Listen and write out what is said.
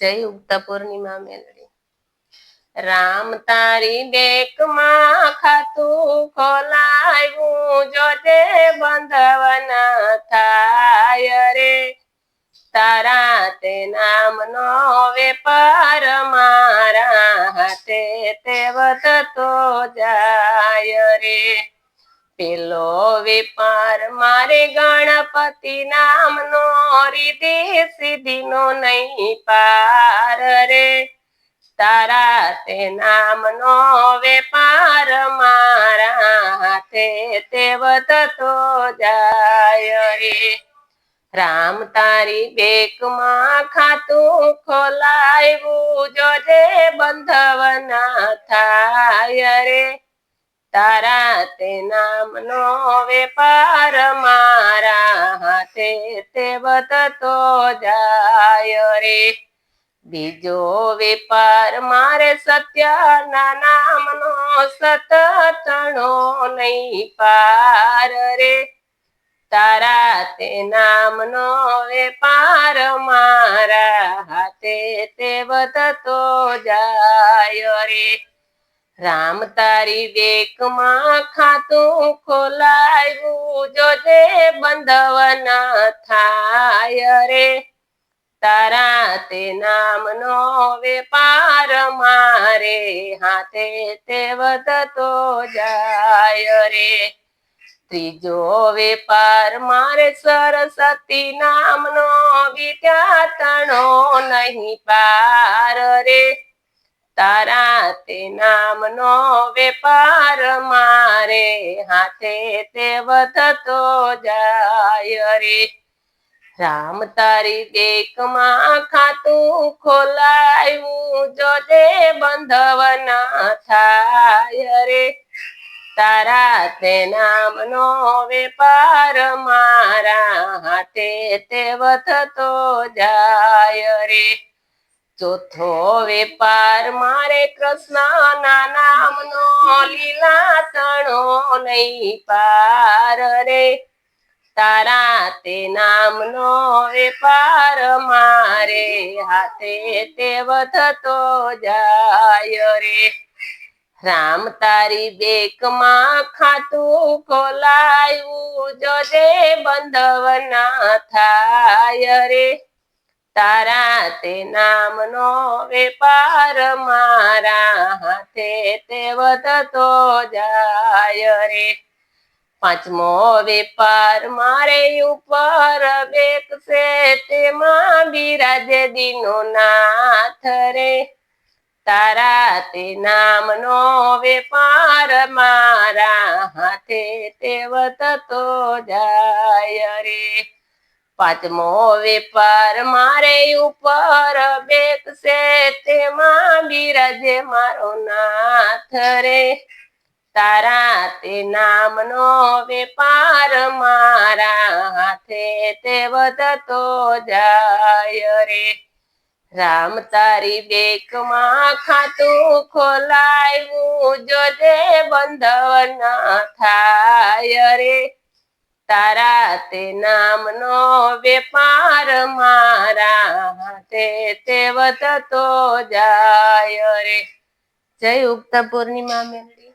જય ઉગતા પૂર્ણિમા મેલડી. રામ તારી બેકમાં ખાતું ખોલાવ્યું જોજે બંધવના થાય રે. તારા તે નામનો વેપાર મારા હાથે તે વધતો જાય રે. પેલો વેપાર, મારે ગણપતિ નામનો રીતિ સિદ્ધિનો નહીં પાર રે. તારા તે નામનો વેપાર, મારા હાથે તે વધતો જાય રે. રામ તારી બેકમાં ખાતું ખોલાવ્યું, જોજે બંધવના થાય રે. તારા તે નામનો વેપાર મારા હાથે તે વધતો જાય રે. બીજો વેપાર મારે સત્યના નામનો સતતણો નહીં પાર રે. તારા તે નામનો વેપાર મારા હાથે તે વધતો જાય રે. રામ તારી બેકમાં ખાતું ખોલાયું જોજે બંધવના થાય રે. તારા તે નામનો વેપાર મારે, હાથે તે વધતો જાય રે. ત્રીજો વેપાર મારે સરસ્વતી નામનો વિદ્યાતણો નહીં પાર રે. તારા તે નામનો વેપાર મારે, હાથે તે વધતો જાય રે. રામ તારી દેખમાં ખાતું ખોલાયું, જોજે બંધવના થાય રે. તારા તે નામનો વેપાર મારા, હાથે તે વધતો જાય રે. ચોથો વેપાર મારે કૃષ્ણના નામનો લીલા તણો નહીં પાર રે. તારા તે નામનો વેપાર મારે હાથે તે વધતો જાય રે. રામ તારી બેકમાં ખાતું ખોલાયું, જોજે બંધવના થાય રે. તારા તે નામનો વેપાર મારા હાથે તે વધતો જાય રે. પાંચમો વેપાર મારે ઉપર બેકશે તેમાં બિરાજે દીનો નાથ રે. તારા તે નામનો વેપાર મારા હાથે તે વધતો જાય રે. પાંચમો વેપાર મારે ઉપર બેકશે તેમાં બિરાજે મારો નાથ રે. તારા તે નામનો વેપાર મારા હાથે તે વધતો જાય રે. રામ તારી બેકમાં ખાતું ખોલાયું, જોજે બંધવના થાય રે. તારા તે નામનો વેપાર મારા હાથે તે વધતો જાય. રે જય ઉક્ત પૂર્ણિમા મેળવી